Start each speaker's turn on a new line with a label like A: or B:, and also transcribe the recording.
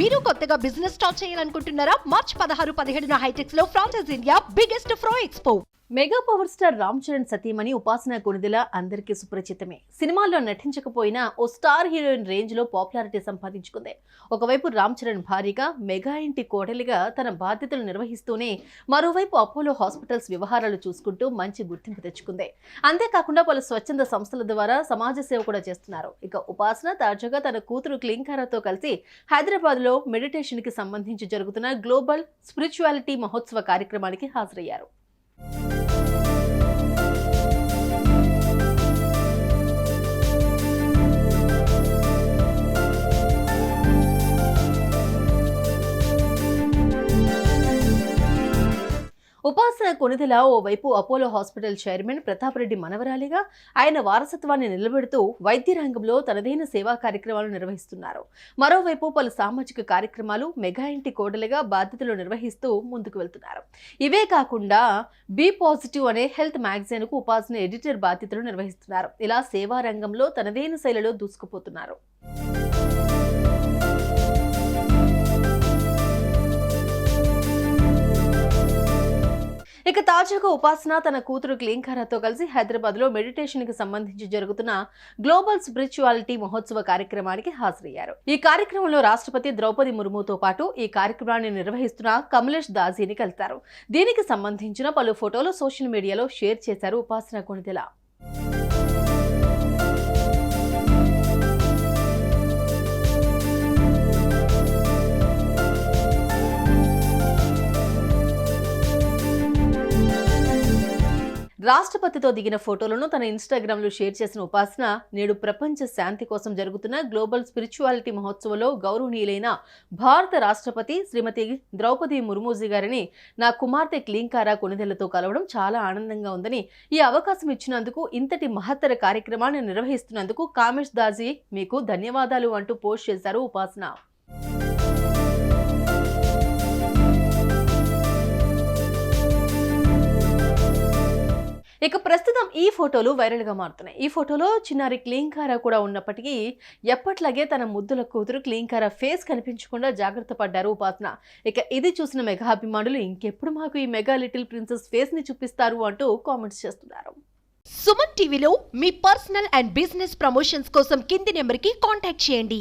A: మీరు కొత్తగా business start చేయాలనుకుంటున్నారా? మార్చ్ పదహారు పదిహేడున హైటెక్స్లో franchise India biggest ఫ్రో expo
B: mega power star Ram Charan సతీమణి ఉపాసన కొనిదెల అందరికీ సుపరిచితమే. సినిమాల్లో నటించకపోయినా ఓ స్టార్ హీరోయిన్ రేంజ్లో పాపులారిటీ సంపాదించుకుంది. ఒకవైపు రామ్ చరణ్ భారీగా మెగా ఇంటి కోడలిగా తన బాధ్యతలు నిర్వహిస్తూనే మరోవైపు అపోలో హాస్పిటల్స్ వ్యవహారాలు చూసుకుంటూ మంచి గుర్తింపు తెచ్చుకుంది. అంతేకాకుండా పలు స్వచ్ఛంద సంస్థల ద్వారా సమాజ సేవ కూడా చేస్తున్నారు. ఇక ఉపాసన తాజాగా తన కూతురు క్లింకారాతో కలిసి హైదరాబాద్లో మెడిటేషన్కి సంబంధించి జరుగుతున్న గ్లోబల్ స్పిరిచువాలిటీ మహోత్సవ కార్యక్రమానికి హాజరయ్యారు. ఉపాసన కొనిదెల ఓవైపు అపోలో హాస్పిటల్ చైర్మన్ ప్రతాపరెడ్డి మనవరాలిగా ఆయన వారసత్వాన్ని నిలబెడుతూ వైద్య రంగంలో తనదైన సేవా కార్యక్రమాలు నిర్వహిస్తున్నారు. మరోవైపు పలు సామాజిక కార్యక్రమాలు మెగా ఇంటి కోడలుగా బాధ్యతలు నిర్వహిస్తూ ముందుకు వెళ్తున్నారు. ఇవే కాకుండా బి పాజిటివ్ అనే హెల్త్ మ్యాగజైన్కు ఉపాసన ఎడిటర్ బాధ్యతలు నిర్వహిస్తున్నారు. ఇలా సేవా రంగంలో తనదైన శైలిలో దూసుకుపోతున్నారు. తాజాగా ఉపాసన తన కూతురు క్లీంకారాతో కలిసి హైదరాబాద్లో మెడిటేషన్కి సంబంధించి జరుగుతున్న గ్లోబల్ స్పిరిచువాలిటీ మహోత్సవ కార్యక్రమానికి హాజరయ్యారు. ఈ కార్యక్రమంలో రాష్ట్రపతి ద్రౌపది ముర్ముతో పాటు ఈ కార్యక్రమాన్ని నిర్వహిస్తున్న కమలేష్ దాజీని కలిశారు. దీనికి సంబంధించిన పలు ఫోటోలు సోషల్ మీడియాలో షేర్ చేశారు ఉపాసన కొణిదెల. రాష్ట్రపతితో దిగిన ఫోటోలను తన ఇన్స్టాగ్రామ్లో షేర్ చేసిన ఉపాసన నేడు ప్రపంచ శాంతి కోసం జరుగుతున్న గ్లోబల్ స్పిరిచువాలిటీ మహోత్సవంలో గౌరవనీయులైన భారత రాష్ట్రపతి శ్రీమతి ద్రౌపది ముర్మూజీ గారిని నా కుమార్తె క్లీంకారా కొణిదెలతో కలవడం చాలా ఆనందంగా ఉందని ఈ అవకాశం ఇచ్చినందుకు ఇంతటి మహత్తర కార్యక్రమాన్ని నిర్వహిస్తున్నందుకు కామేష్ దాజీ మీకు ధన్యవాదాలు అంటూ పోస్ట్ చేశారు ఉపాసన. ఇక ప్రస్తుతం ఈ ఫోటోలు వైరల్గా మారుతున్నాయి. ఈ ఫోటోలో చిన్నారి క్లీంకారా కూడా ఉన్నప్పటికీ ఎప్పట్లాగే తన ముద్దుల కూతురు క్లీంకారా ఫేస్ కనిపించకుండా జాగ్రత్త పడ్డారు ఉపాసన. ఇక ఇది చూసిన మెగా అభిమానులు ఇంకెప్పుడు మాకు ఈ మెగా లిటిల్ ప్రిన్సెస్ ఫేస్ని చూపిస్తారు అంటూ కామెంట్స్ చేస్తున్నారు.
A: సుమన్ టీవీలో మీ పర్సనల్ అండ్ బిజినెస్ ప్రమోషన్స్ కోసం కింది నెంబర్కి కాంటాక్ట్ చేయండి.